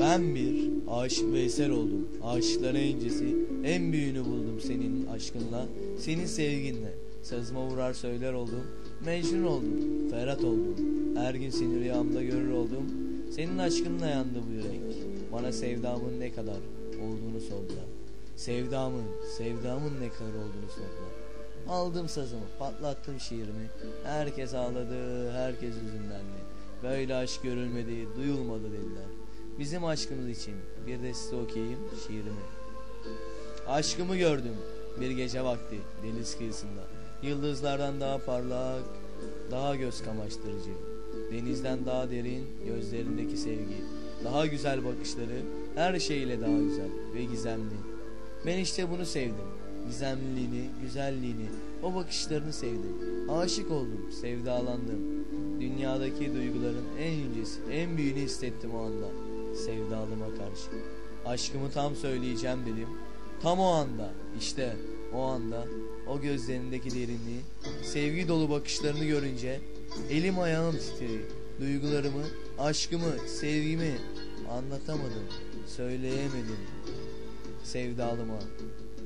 Ben bir aşık Veysel oldum. Aşıkların incesi, en büyüğünü buldum senin aşkınla, senin sevginle. Sazıma vurar söyler oldum. Mecnun oldum, Ferhat oldum. Her gün seni rüyamda görür oldum. Senin aşkınla yandı bu yürek. Bana sevdamın ne kadar olduğunu sordular. Sevdamın, sevdamın ne kadar olduğunu sordular. Aldım sazımı, patlattım şiirimi. Herkes ağladı, herkes üzünlendi. Böyle aşk görülmedi, duyulmadı dediler. Bizim aşkımız için bir de size okuyayım şiirimi. Aşkımı gördüm bir gece vakti deniz kıyısında. Yıldızlardan daha parlak, daha göz kamaştırıcı. Denizden daha derin gözlerindeki sevgi. Daha güzel bakışları her şeyle daha güzel ve gizemli. Ben işte bunu sevdim. Gizemliliğini, güzelliğini, o bakışlarını sevdim. Aşık oldum, sevdalandım. Dünyadaki duyguların en yücesi, en büyüğünü hissettim o anda. Sevdalıma karşı. Aşkımı tam söyleyeceğim dedim. Tam o anda, işte o anda o gözlerindeki derinliği, sevgi dolu bakışlarını görünce elim ayağım titredi. Duygularımı, aşkımı, sevgimi anlatamadım, söyleyemedim sevdalıma.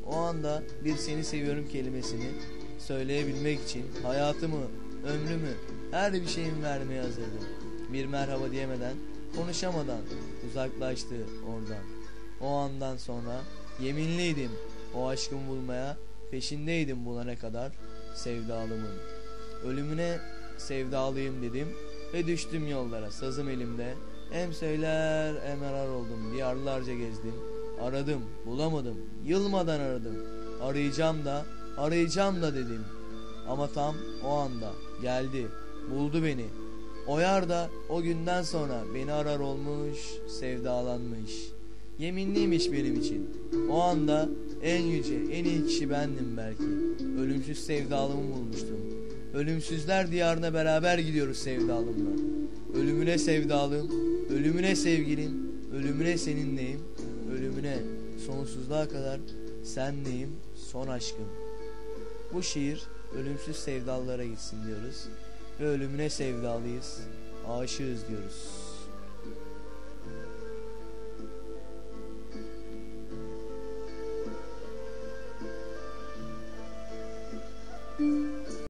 O anda bir seni seviyorum kelimesini söyleyebilmek için hayatımı, ömrümü, her bir şeyimi vermeye hazırdım. Bir merhaba diyemeden, konuşamadan uzaklaştı oradan. O andan sonra yeminliydim o aşkımı bulmaya, peşindeydim bulana kadar sevdalımın. Ölümüne sevdalıyım dedim ve düştüm yollara sazım elimde. Hem söyler hem arar oldum, diyarlarca gezdim. Aradım, bulamadım, yılmadan aradım. Arayacağım da, arayacağım da dedim. Ama tam o anda geldi, buldu beni. O yar da o günden sonra beni arar olmuş, sevdalanmış. Yeminliymiş benim için. O anda en yüce, en iyi kişi bendim belki. Ölümsüz sevdalımı bulmuştum. Ölümsüzler diyarına beraber gidiyoruz sevdalımla. Ölümüne sevdalım, ölümüne sevgilim, ölümüne seninleyim, ölümüne sonsuzluğa kadar senleyim, son aşkım. Bu şiir ölümsüz sevdalılara gitsin diyoruz ve ölümüne sevdalıyız, aşığız diyoruz.